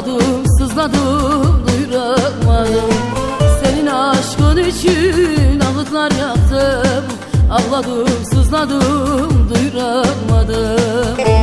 Ağladım, sızladım, duyuramadım. Senin aşkın için ağıtlar yaktım Ağladım, sızladım, duyuramadım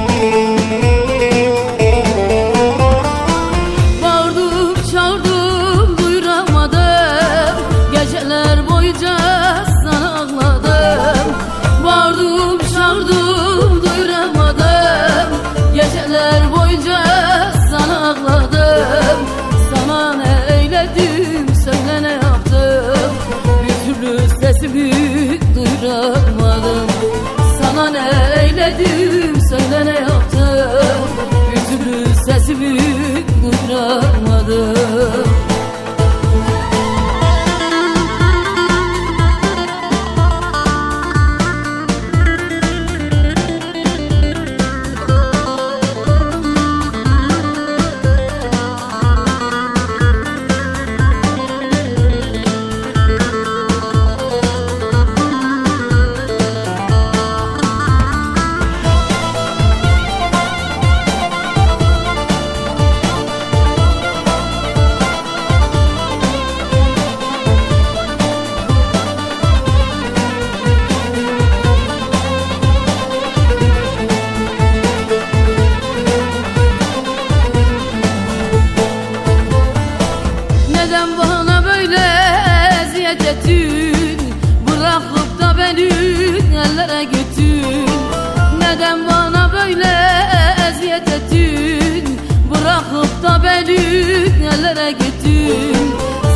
ettin Bırakıp da beni ellere götür Neden bana böyle eziyet ettin? Bırakıp da beni ellere götür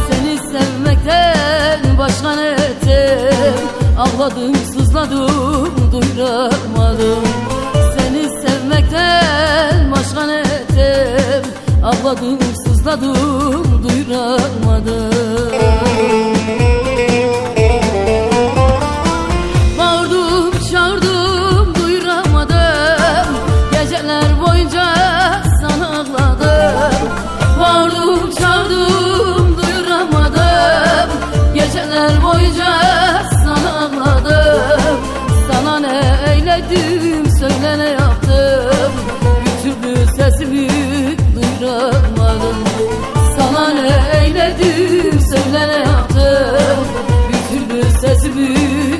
Seni sevmekten başka ne ettim? Ağladım sızladım duyuramadım. Seni sevmekten başka ne ettim? Ağladım sızladım duyuramadım büyük